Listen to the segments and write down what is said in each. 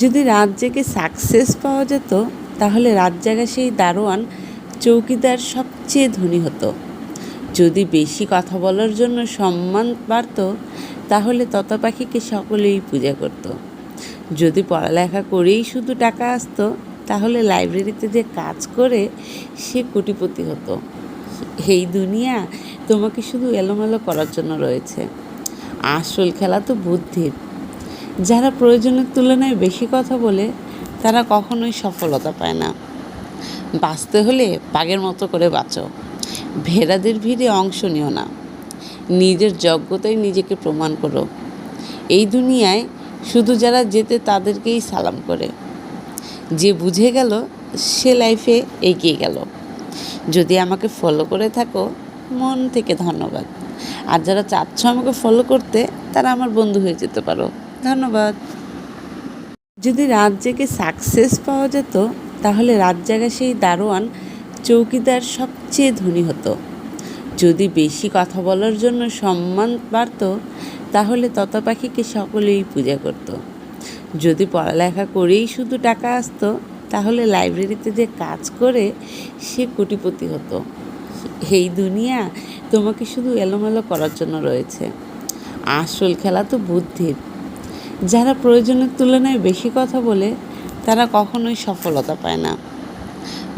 যদি রাত জেগে সাকসেস পাওয়া যেত, তাহলে রাত জাগা সেই দারোয়ান চৌকিদার সবচেয়ে ধনী হতো। যদি বেশি কথা বলার জন্য সম্মান বাড়ত, তাহলে তত পাখিকে সকলেই পূজা করত। যদি পড়ালেখা করেই শুধু টাকা আসতো, তাহলে লাইব্রেরিতে যে কাজ করে সে কোটিপতি হতো। এই দুনিয়া তোমাকে শুধু এলোমেলো করার জন্য রয়েছে। আসল খেলা তো বুদ্ধির। যারা প্রয়োজনের তুলনায় বেশি কথা বলে, তারা কখনোই সফলতা পায় না। বাঁচতে হলে বাঘের মতো করে বাঁচো। ভেড়াদের ভিড়ে অংশ নিও না। নিজের যোগ্যতায় নিজেকে প্রমাণ করো। এই দুনিয়ায় শুধু যারা যেতে তাদেরকেই সালাম করে। যে বুঝে গেল, সে লাইফে এগিয়ে গেল। যদি আমাকে ফলো করে থাকো, মন থেকে ধন্যবাদ। আর যারা চাচ্ছ আমাকে ফলো করতে, তারা আমার বন্ধু হয়ে যেতে পারো। ধন্যবাদ। যদি রাত জেগে সাকসেস পাওয়া যেত, তাহলে রাত জাগা সেই দারোয়ান চৌকিদার সবচেয়ে ধনী হতো। যদি বেশি কথা বলার জন্য সম্মান বাড়ত, তাহলে তত পাখিকে সকলেই পূজা করত। যদি পড়ালেখা করেই শুধু টাকা আসতো, তাহলে লাইব্রেরিতে যে কাজ করে সে কোটিপতি হতো। এই দুনিয়া, তোমাকে শুধু এলোমেলো করার জন্য রয়েছে। আসল খেলা তো বুদ্ধির। যারা প্রয়োজনের তুলনায় বেশি কথা বলে, তারা কখনোই সফলতা পায় না।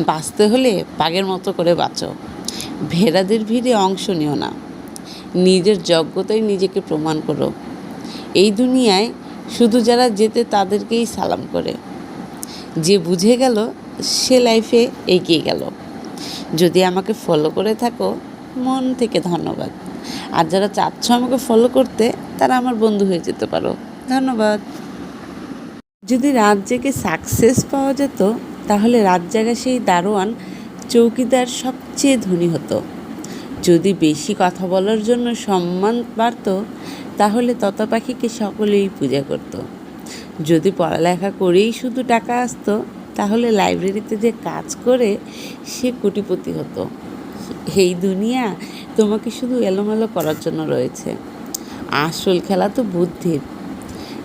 বাঁচতে হলে বাঘের মতো করে বাঁচো। ভেড়াদের ভিড়ে অংশ নিও না। নিজের যোগ্যতায় নিজেকে প্রমাণ করো। এই দুনিয়ায় শুধু যারা যেতে তাদেরকেই সালাম করে। যে বুঝে গেল, সে লাইফে এগিয়ে গেল। যদি আমাকে ফলো করে থাকো, মন থেকে ধন্যবাদ। আর যারা চাচ্ছ আমাকে ফলো করতে, তারা আমার বন্ধু হয়ে যেতে পারো। ধন্যবাদ। যদি রাত জেগে সাকসেস পাওয়া যেত, তাহলে রাত জাগা সেই দারোয়ান চৌকিদার সবচেয়ে ধনী হতো। যদি বেশি কথা বলার জন্য সম্মান বাড়ত, তাহলে তত পাখিকে সকলেই পূজা করত। যদি পড়ালেখা করেই শুধু টাকা আসতো, তাহলে লাইব্রেরিতে যে কাজ করে সে কোটিপতি হতো। এই দুনিয়া তোমাকে শুধু এলোমেলো করার জন্য রয়েছে। আসল খেলা তো বুদ্ধির।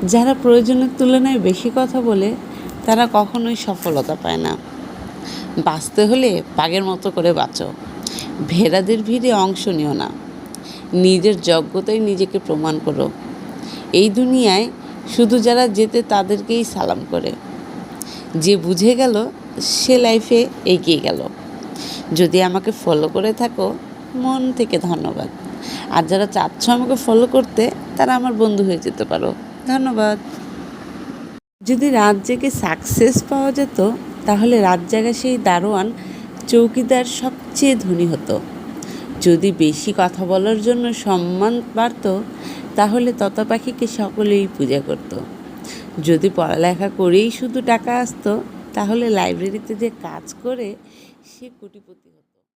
যারা প্রয়োজনের তুলনায় বেশি কথা বলে, তারা কখনোই সফলতা পায় না। বাঁচতে হলে বাঘের মতো করে বাঁচো। ভেড়াদের ভিড়ে অংশ নিও না। নিজের যোগ্যতায় নিজেকে প্রমাণ করো। এই দুনিয়ায় শুধু যারা যেতে তাদেরকেই সালাম করে। যে বুঝে গেল, সে লাইফে এগিয়ে গেল। যদি আমাকে ফলো করে থাকো, মন থেকে ধন্যবাদ। আর যারা চাচ্ছ আমাকে ফলো করতে, তারা আমার বন্ধু হয়ে যেতে পারো। ধন্যবাদ। যদি রাত জেগে সাকসেস পাওয়া যেত, তাহলে রাত জাগা সেই দারোয়ান চৌকিদার সবচেয়ে ধনী হতো। যদি বেশি কথা বলার জন্য সম্মান বাড়ত, তাহলে তত পাখিকে সকলেই পূজা করত। যদি পড়ালেখা করেই শুধু টাকা আসতো, তাহলে লাইব্রেরিতে যে কাজ করে, সে কোটিপতি হতো।